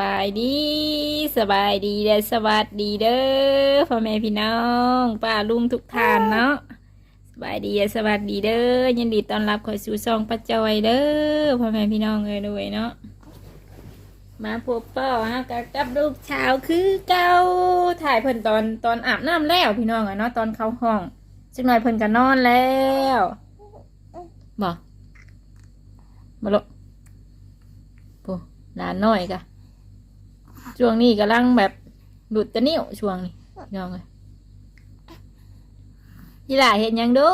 บายดีสบายดีเด้อสวัสดีเด้อพ่อแม่พี่น้องป้าลุงทุกท่านเนาะสบายดีเด้อสวัสดีเด้อยินดีต้อนรับเข้าสู่ซองป้าจอยเด้อพ่อแม่พี่น้องเอ้ยด้วยเนาะมาพบป้าฮะกับกับลูกชาวคือเก่าถ่ายเพิ่นตอนตอนอาบน้ำแล้วพี่น้องอะเนาะตอนเข้าห้องสักหน่อยเพิ่นก็นอนแล้วบอกมาลุกโอ้หลานน้อยกะ ช่วงนี้กำลังแบบหลุดตะนิ้วช่วงนี้พี่น้องเลยยีหล่าเห็นยังดู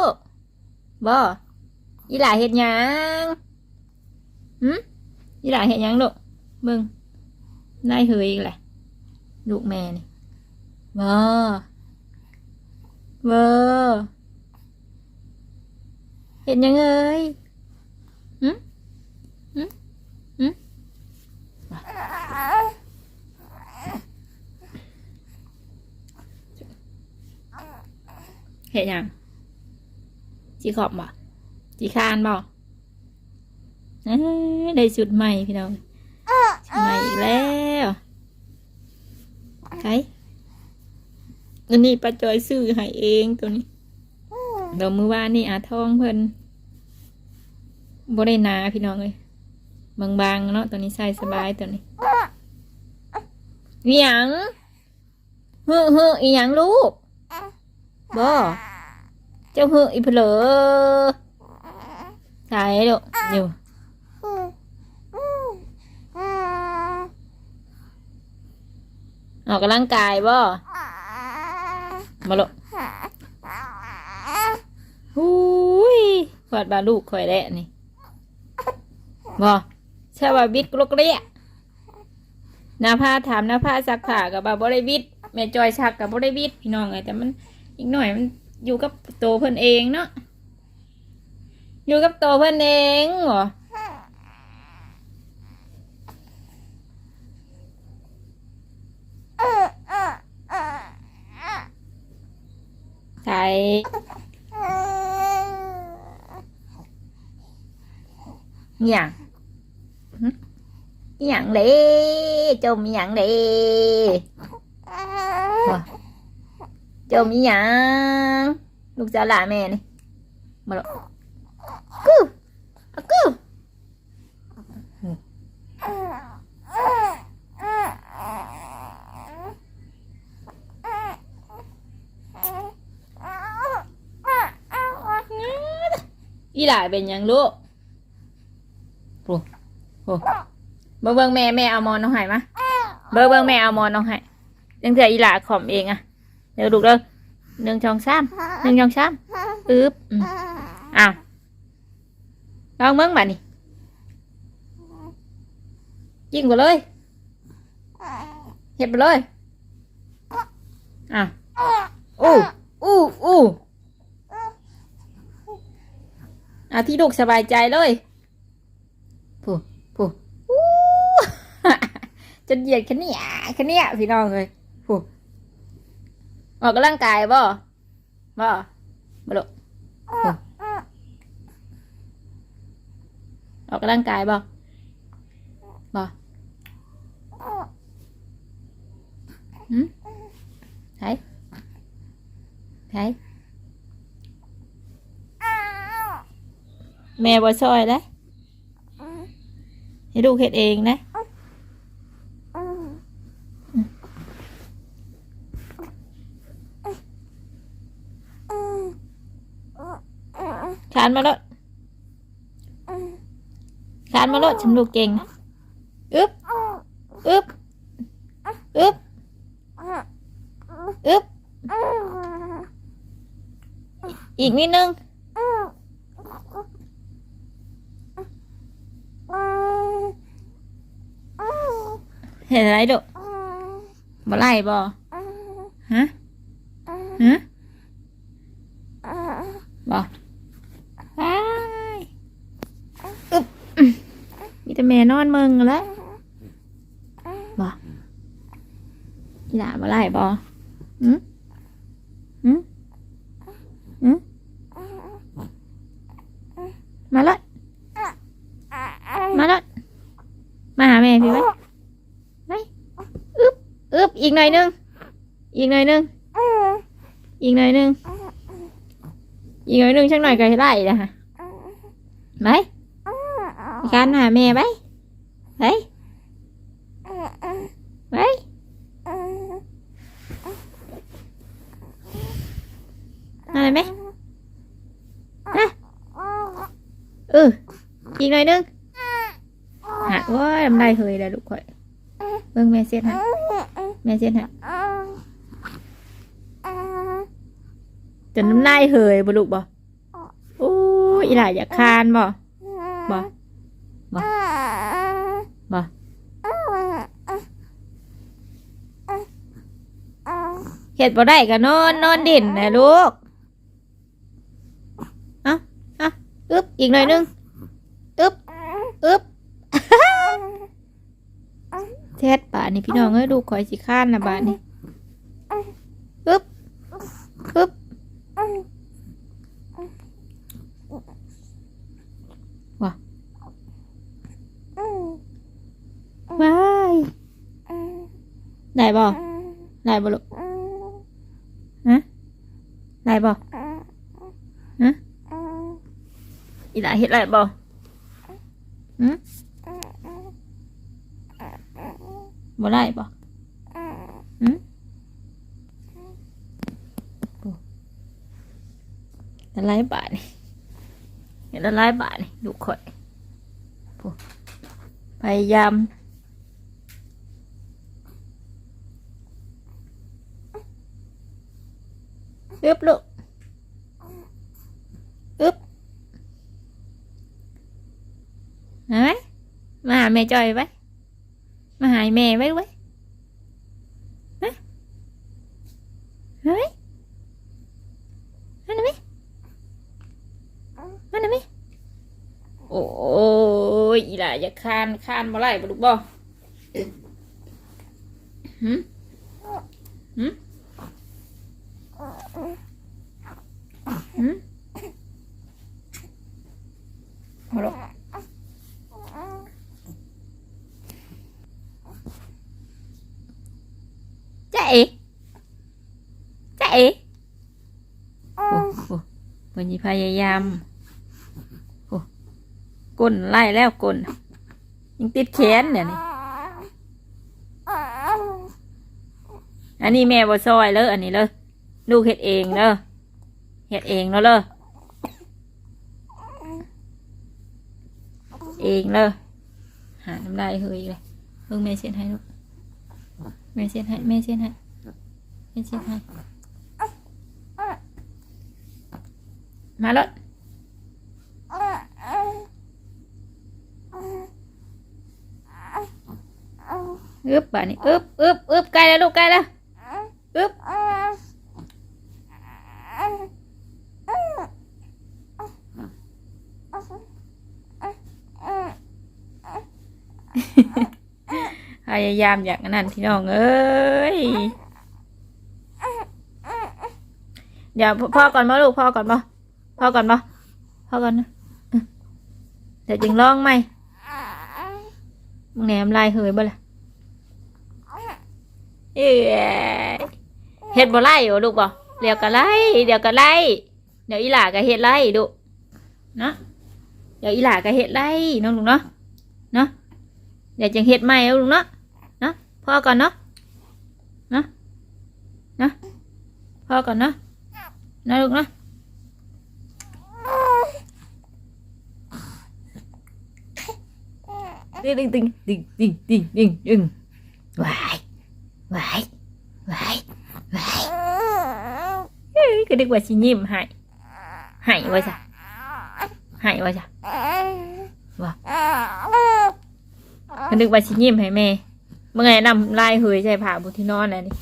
บ่ยีหล่าเห็นยังหืมยีหล่าเห็นยังลูกมึงนายเฮยอีกแหละลูกแม่นี่บ่บ่เห็นยังเอ้ยหืมหืมหืม เห็นยังจีขอบบ่จีคานบ่เอ้ยได้ชุดใหม่พี่น้องชุดใหม่อีกแล้วใครอันนี้ป้าจอยซื้อให้เองตัวนี้เดี๋ยวมือว่านี่อาทองเพิ่นบ่ได้นาพี่น้องเลยบางๆเนาะตัวนี้ใส่สบายตัวนี้อีหยังเฮ้อเฮ้ออีหยังลูก บ่เจ้าหืออีเพลอใช่ลูกอยู่ออกกำลังกายบ่มาลูกหูยฟอดบาลูกคอยแหละนี่บ่ใช่ว่าบิดกลุกเรียนาผ้าถามนาผ้าซักผ้ากับบาบริบิดแม่จอยชักกับบริบิดพี่น้องไงแต่มัน อีกหน่อยมันอยู่กับตัวเพิ่นเองเนาะอยู่กับตัวเพิ่นเองเหรอใช่อย่างหึอหย่างเด้จมอหย่างเด้ว่ะ จมอีหยังลูกสาวหลานแม่นี่มาแล้วกูอะกูอีหลายเป็นหยังลูกโอ้โหเบิ่งเบิ่งแม่แม่เอามอนน้องไห้มาเบิ่งเบิ่งแม่เอามอนน้องไห้ยังเถื่ออีหลาขอมเองอะ เดี๋ยวดูเด้อหนึ่งสองสามหนึ่งสองสามอึ๊บอ้าวลองเบิ้งบ่านี่ยิงไปเลยเห็ดไปเลยอ้าวอู้อู้อู้อะที่ลูกสบายใจเลยผู้ผู้อู้จนเหยียดขันเนี่ยขันเนี่ยพี่น้องเลย ออกกำลังกายบ่บ่บ่ลูกออกกำลังกายบ่บ่หืมใช่ใช่แม่บ่ช่วยเลยให้ลูกเฮ็ดเองนะ คานมาล้วคานมาล้วฉันลูกเก่งอึ๊บอึ๊บอึ๊บอึ๊บอีกนิดนึงเห็นอะไรดุบ่ไล่บ่ฮะฮะบ่ไปอึ๊บมี แต่แม่นอนมึงแล้วบ่อีหล่าบ่ไล่บ่หืมหืมหืมมาเลยมาเลยมาหาแม่พี่ไว้ไว้อีกหน่อยหนึง อีกหน่อยหนึง อีกหน่อยหนึง อีกหน่อยหนึงชักหน่อยก็ได้นะฮะไปอี กการหาแม่ไปไปไปอะไรไหมนะเอออีกหน่อยหนึงหาว่าทำได้เคยแล้วลูกข่อยเบิ่งแม่เสียดให้แม่เสียดให้จนน้ำลายเหยบ่ลูกบ่โอ้ยอีหล่าอยากคานบ่บ่ บ่เฮ็ดบ่ได้ก็นอนนอนด่นนะลูก เอ้าเอ้าอึ๊บอีกหน่อยนึงอึ๊บอึ๊บเทศบานี่พี่น้องเอ้ยดูคอยสิข้านนะบาทนี่ปึ๊บปึ๊บว้า ว้ายได้บ่ได้บ่ลูกฮะได้บ่ฮะอีหลาเฮ็ดได้บ่หืมบ่ได้บ่หืมโอ้ละลายบาทนี่เห็นละลายบาทนี่ดูข่อยพยายาม ướp luôn, ướp. Hả mà mẹ chơi vậy. Mà hại mẹ vậy vậy hả hả hả mẹ hả mẹ ôi là giờ khan khan mà lại mà đúng không hử? Hử? หืมหัวเราะจ๊เจ๊โอ้โหวันพยายามโอ้กลนไล่แล้วกลนยังติดแขนเนี่ยนี่อันนี้แม่บ่ซอยเลยอันนี้เลย ลูกเฮ็ดเองเด้อเฮ็ดเองเนาะเลยเองเลยหาน้ำลายเฮยเลยเพิ่งแม่เช็ดให้ลูกแม่เช็ดให้แม่เช็ดให้แม่เช็ดให้มาแล้วอึบบ่านี่อึบอึบอึบใกล้แล้วลูกใกล้แล้วอึบ พยายามอย่างนั้นพี่น้องเอ้ยเดี๋ยวพ่อก่อนบ่ลูกพ่อก่อนบ่พ่อก่อนบ่พ่อก่อนนะเดี๋ยวจึงลองไหมมึงแหนมลายเหยบ่ล่ะเอ้ยเฮ็ดบ่ไล่บ่ลูกบ่เดี๋ยวก็ไล่เดี๋ยวก็ไล่เดี๋ยวอีหล่าก็เฮ็ดไล่ดูเนาะเดี๋ยวอีหล่าก็เฮ็ดไล่น้องลูกเนาะเนาะเดี๋ยวจึงเฮ็ดใหม่เอาลูกเนาะ พ่อก่อนเนาะนะนะพ่อก่อนนะนะลูกนะติงติงติงติงติงติงติงวายวายวายวายเฮ้ยก็นึกว่าชิยิ้มให้ให้ว่าจ้ะให้ว่าจ้ะว่าก็นึกว่าชิยิ้มให้แม่ เมื่อไงนำลายเหยใช่ผ่าบนที่นอนอะนี่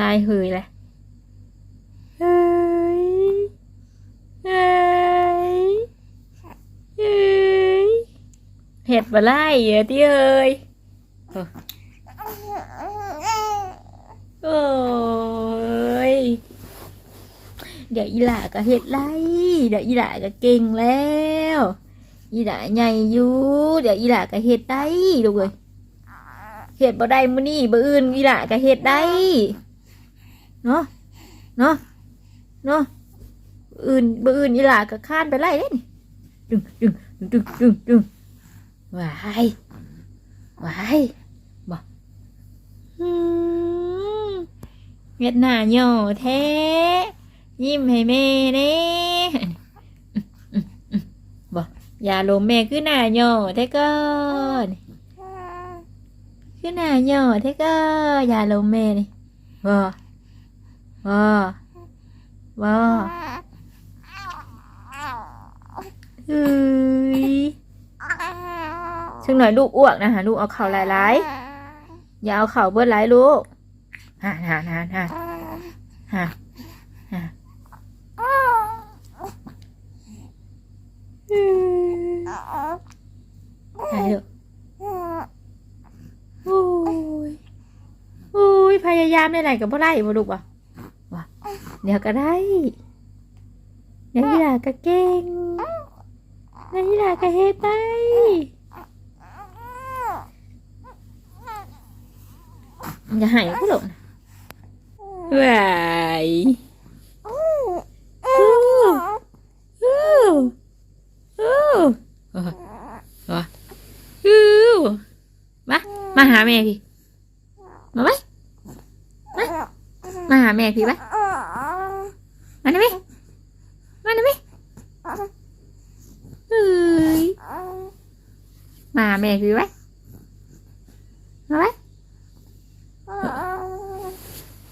ลายเหยแหละเฮ้ยเฮ้ยเฮ้ยเห็ดบะไล่เยอะที่เอ้ยเออโอ้ยเดี๋ยวอีหล่าก็เห็ดไล่เดี๋ยวอีหล่าก็เก่งแล้วอีหล่าใหญ่อยู่เดี๋ยวอีหล่าก็เห็ดได้ดูเลย เฮ็ดบ่ได้มื้อนี้บ่อื่นอีหล่ะก็เฮ็ดได้ เนาะเนาะเนาะอื่นบ่อื่นอีหล่ะก็คร้านไปไล่เด้นี่ดึงดึงดึงดึงดึงว้ายว้ายบ่อืมเฮ็ดหน้าโย่อแท้ยิ้มให้แม่เด้บ่อย่าลมแม่คือหน้าโย่อแท้ก่อน คือหน้าโย่อแท้ก็อย่าลมแม่นี่บ่บ่บ่เฮ้ยซึ่งหน่อยลูกอ้วกนะฮะลูกเอาเข่าหลายๆอย่าเอาเข่าเบิดหลายลูกฮ่าฮ่าฮ่าฮ่าฮ่าฮ่าไหนลูก โอ้ยโอ้ยพยายามได้ไหนกับพ่อไล่บ่ลูกวะวะเดี๋ยวก็ได้เดี๋ยวอีหลาก็เก่งเดี๋ยวอีหลาก็เฮ็ดได้อย่าใหายพ่อลูกนะว้ายอู้อู้อู้ วะฮู้ มามาหาแม่พี่ มาไหมมามาหาแม่พี่ปะมาได้ไหมมาได้ไหมเฮ้ยมาหาแม่พี่ปะมาไหม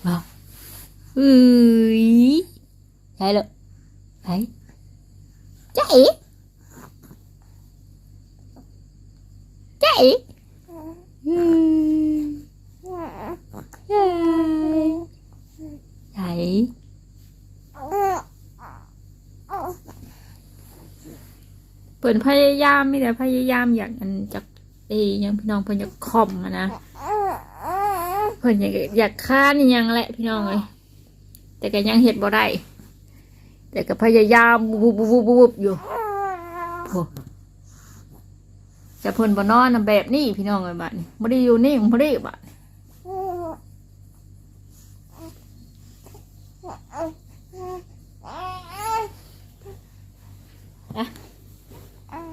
มาเฮ้ยใช่เลยใช่จ๊ะเอ๋ใจอื ใจใจเปิดพยายามไมีแต่พยายามอยากอันจากเอยังพี่น้องเพิ่นอยากคอมอะนะเพิ่นอยากอยากค้านอหยังแหละพี่น้องเลยแต่ก็ยังเห็ดบ่ได้แต่ก็พยายามบุบบุบบุบบุบอยู่ จะเพิ่นบ่นอนน่ะแบบนี้พี่น้องเลยบัดนี้บ่ได้อยู่นี่บ่ได้บัดนี้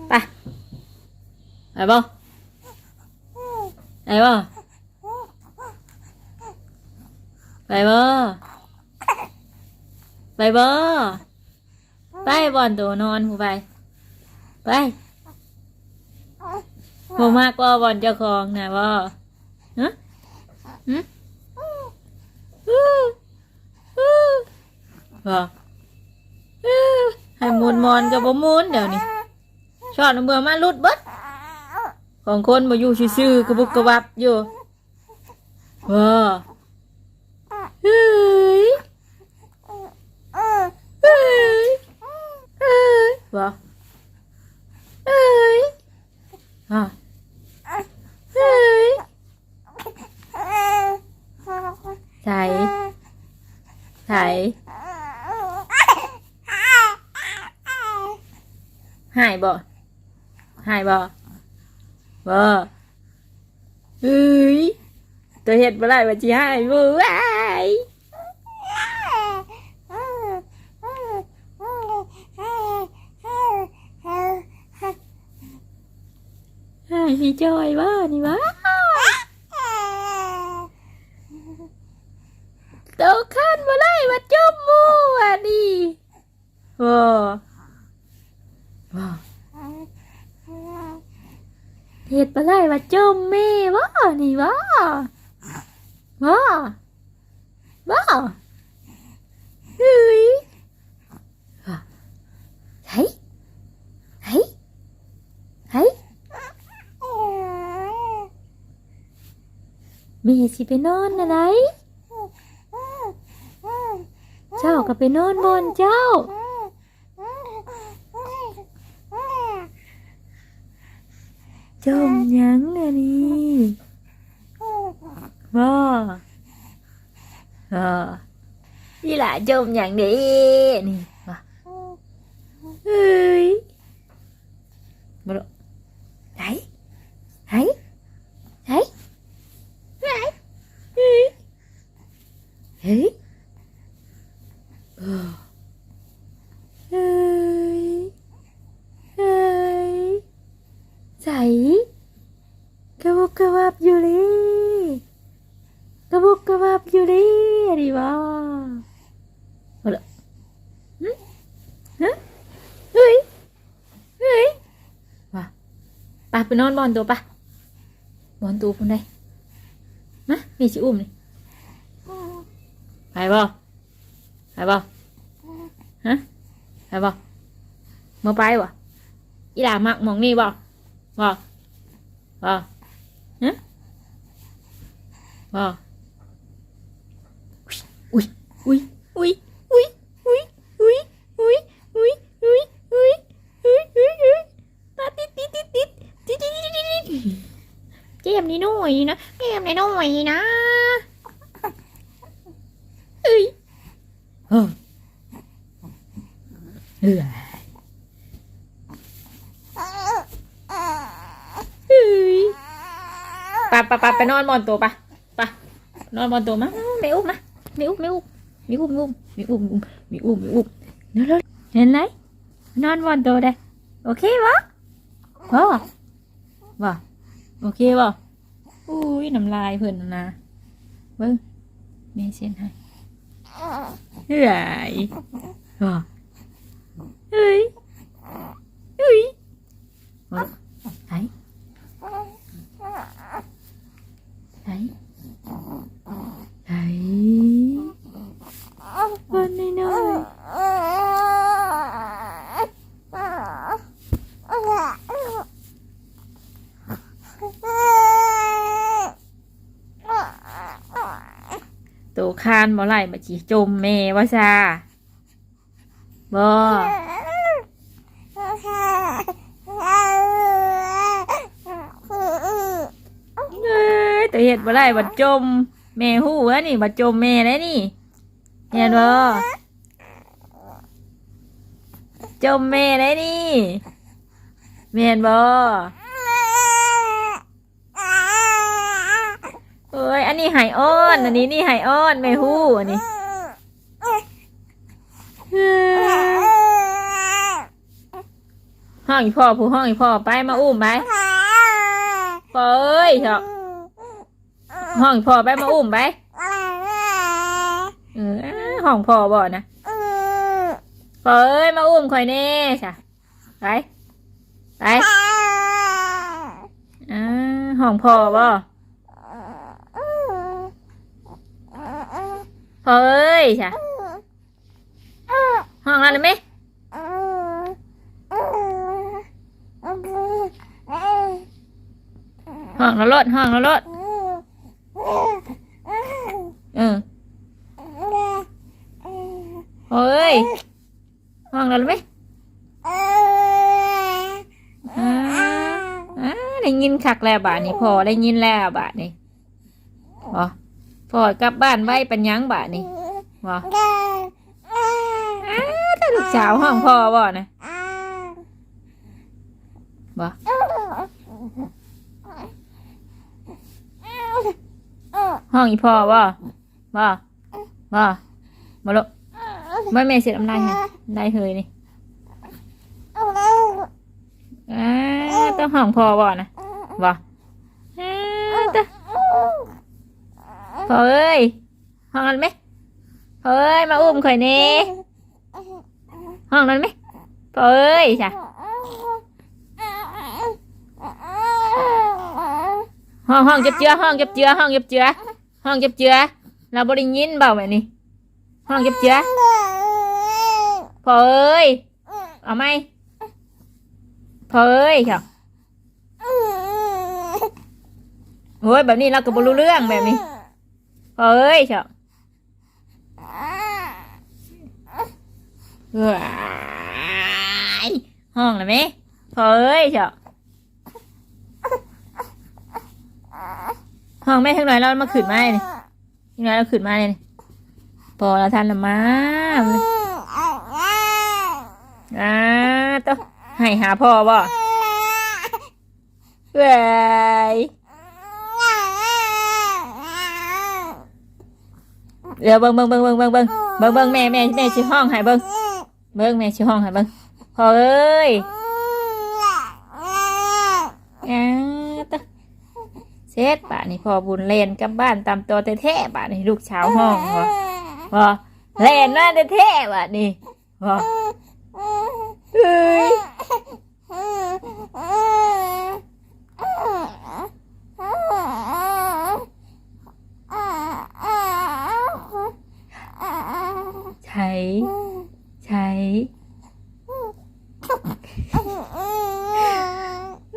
ไปไปบ่ไปบ่ไปบ่ไปบ่ไปบ่อนตัวนอนผู้ไปไป บ่มากกว่าบอลเจ้าของนะบ่ฮะฮะฮู้ฮู้บ่ฮู้ให้หมุนมอนกับบ่หมุนเดี๋ยวนี้ชอดเมื่อมาลุดเบิดของคนบ่อยู่ซื่อๆกระบุกกระวับอยู่บ่เฮ้ยเฮ้ยเฮ้ยบ่เฮ้ยอะ เฮ้ย ใส่ใส่หายบ่หายบ่บ่เฮ้ยตัวเห็ดบ่ได้ว่าสิหายบ่ว้ายหายพี่จอยบ่นี่วะตัวขั้นบ่ได้ว่าจมหมูอะดิบ่บ่ เห็ดบ่ได้ว่าจมแม่บ่นี่บ่บ่บ่เฮ้ยเฮ้ยเฮ้ยเฮ้ยแม่สิไปนอนนะไหนเจ้าก็ไปนอนบนเจ้า đi. Vơ Ờ. Đi lại chung nhận đi. Nè Mà ờ. Ui. Mà đồ Đấy. Đấy. Đấy. Đấy. Đấy. นอนบอนตัวปะบอนตัวคนใดนะมีชิอุ้มนี่ไปบ่ไปบ่ฮะไปบ่มาไปบ่อีหลามักหมองนี่บ่บ่บ่ฮะบ่อุ้ยอุ้ยอุ้ยอุ้ยอุ้ย เจมนี่หน่อยนะเจมนี่หน่อยนะเอ้ยเออเออเฮ้ยปะปะปะไปนอนบอนตัวปะปะนอนบอนตัวมาไม่อุ้มมาไม่อุ้มไม่อุ้มไม่อุ้มไม่อุ้มไม่อุ้มไม่อุ้มไม่อุ้มเดี๋ยวๆเห็นไหมนอนบอนตัวได้โอเคปะพ่อบ่ โอเคป่ะอุ้ยน้ำลายเพิ่นนะนะเบิ้งแม่เส้นให้เฮ้ยเฮ้ยเฮ้ยบ่ไหนไหนไหนวันนี้น้อย ตัวคานบ่ไหลมาจีจมเมว่าซาบ่เอ้ยตัวเห็ดบ่ไหลบ่จมแม่หู้วะนี่บ่จมแม่แล้นี่เห็นบ่จมแม่แล้นี่แม่นบ่ เอ้ย อันนี้ไหอ้อน อันนี้นี่ไหอ้อนแม่หู้อันนี้เอ้ยห้องอีพ่อผู้ห้องอีพ่อไปมาอุ้มไปพ่อเอ้ยเถอะห้องอีพ่อไปมาอุ้มไปเออห้องพ่อบ่นะพ่อเอ้ยมาอุ้มข่อยแน่จ้ะไปไปอ่าห้องพ่อบ่ พอเอ้ยจ้ะห้องนั้นเลยไหมห้องแล้วรถห้องแล้วรถเออเอ้ยห้องนั้นเลยไหมอ่าอ่าได้ยินคักแล้วบาทนี่พอได้ยินแล้วบาทนี่ พอกลับบ้านไว้ปัญญังบานี่พออ้าถ้าลูกสาวห้องพ่อบ่นะบ่ห้องอีพ่อบ่บ่บ่บ่ลูกไม่แม่เสร็จอำลายให้ได้เฮยนี่อ่าต้องห้องพ่อบ่นะบ่อ่าต้อง พอเอ้ยห้องนั้นไหมพอเอ้ยมาอุ้มข่อยเน่ห้องนั้นไหมพอเอ้ยจ้ะห้องห้องเจับเจือห้องเจับเจือห้องเจับเจือห้องเจับเจือเราบริยินเบาแบบนี้ห้องเจับเจือพอเอ้ยเอาไหมพอเอ้ยค่ะโอ้ยแบบนี้เราก็บรู้เรื่องแบบนี้ พ่อเอ้ยเฉอะว้ายห้องเลยไหมพ่อเอ้ยเฉอะห้องแม่ทั้งหน่อยเรามาขืนไม้นี่ทั้งหน่อยเราขืนไม้นี่พอเราทันละมาอ่าต้องให้หาพ่อบ่เว้ย เดี๋ยวเบิ่งเบิ่งเบิ่งเบิ่งเบิ่งเบิ่งเบิ่งเบิ่งแม่แม่แม่ชื่อห้องให้เบิ่งเบิ่งแม่ชื่อห้องให้เบิ่งพ่อเอ้ยอ่าตะเสร็จบาดนี้พอบุญเลนกลับบ้านตามตัวแท้ๆบาดนี้ลูกเช้าวห้องบ่บ่เลนมาแท้ๆบาดนี้บ่เอ้ยใช้ใช้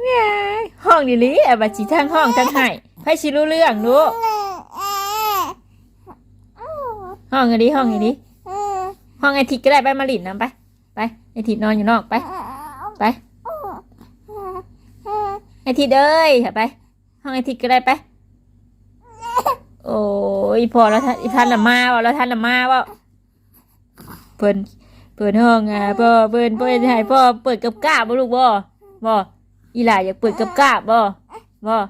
แง่ห้ องนี่ลิแอบจีทั้งห้องทั้งไห้ไพ่ชิรู้เรื่องดูห้องอันนี้ห้องอันนี้ห้องไอทิดก็ได้ไปมาลินน้ำไป ไปไอทิดนอนอยู่นอกไป ไปไอทิดเอ้ยไป ห้องไอทิดก็ได้ไป โอ้ยพอแล้วท่านท่านละมาว่าแล้วท่านละมาว่าเปิดเปิดห้องอะพ่อเปิดเปิดให้พ่อเปิดกับกาบ่ลูกบ่บ่อีหล่าอยากเปิดกับกาบ่ บ่ว้า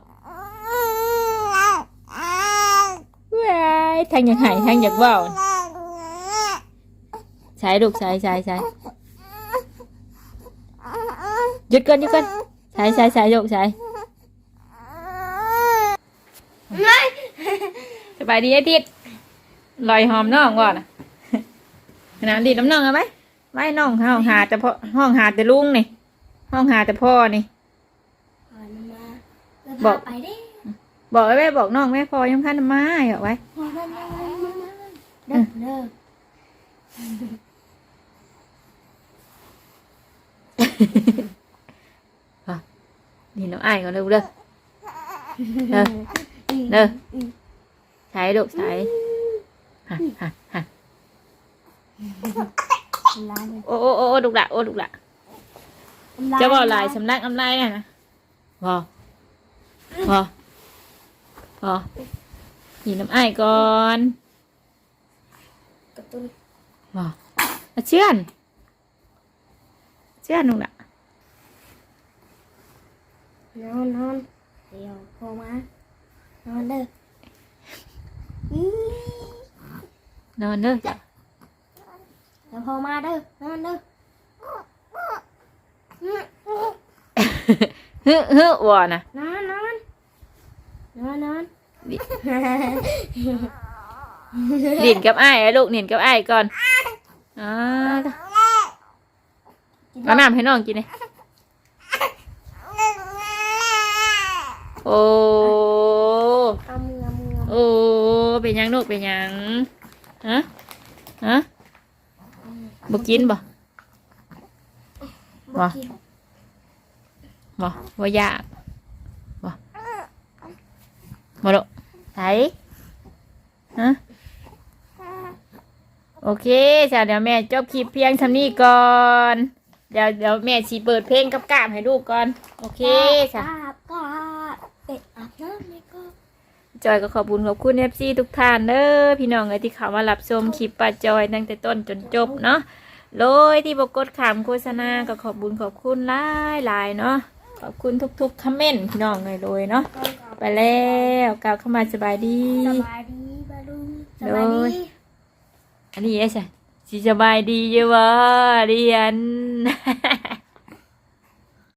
ยทางอยากหายทางอยากเว้าใช้ลูกใช้ใช้ใช้หยุดก่อนหยุดก่อนใช้ใช้ใช้ลูกใช้สบายดีไอ้ทิดลอยหอมน้องก่อนนะน้ำดีน้ำน้องเอาไหมไว้น้องห้องหาแต่พ่อห้องหาแต่ลุงนี่ห้องหาแต่พ่อนี่ บอก ไปดิบอกไว้แม่บอกน้องแม่พอยังคันมาเอาไว้เด้อเด้อนี่น้องอ้ายก่อนเร็วเด้อเด้อเด้อใช้ลูกใช้ฮะฮะฮะลายเลยโอ้โอ้โอ้ดุกละโอ้ดุกละจะบอกลายสำนักอำไลน่ะนะบอ พอ พอ nhìn น้ำอ้ายก่อนกระตุ้นบอมาเชื่อนเชื่อนดุกละนอนนอนเดี๋ยวพอมานอนเด้ออืมนอนเด้อจ้ะเดี๋ยวพอมาเด้อนอนเด้ออืมฮึฮึวอนะนอ นนอนนอนนอนดินกับอ้ายอะลูกดินกับอ้ายก่อนอ่าเอาน้ำให้น้องกินเลยโอ้เอามือเอามือเอามือโอ้เป็นหยังลูกเป็นหยังฮะฮะบ่กินบ่บ่กินบ่บ่อยากบ่ บ่ลูกไถฮะโอเคจ้ะเดี๋ยวแม่จบคลิปเพียงเท่านี้ก่อน เดี๋ยวเดี๋ยวแม่ชีเปิดเพลงกับกราบให้ลูกก่อน โอเคจ้ะกราบกราบเป็ดอาบน้ำไม่ก็จอยก็ขอบคุณขอบคุณเอฟซีทุกท่านเด้อพี่น้องเอ้ยที่เข้ามารับชมคลิปป้าจอยตั้งแต่ต้นจนจบเนาะโดยที่บกดขามโฆษณาก็ขอบคุณขอบคุณหลายหลายๆเนาะ ขอบคุณทุกๆคอมเมนต์พี่น้องเลยเลยเนาะก็กราบไปแล้วกล่าวเข้ามาสบายดีสบายดีบาลุงสบายโดยดีอันนี้เอ้ใช่สิสบายดีเยอะวะเรียน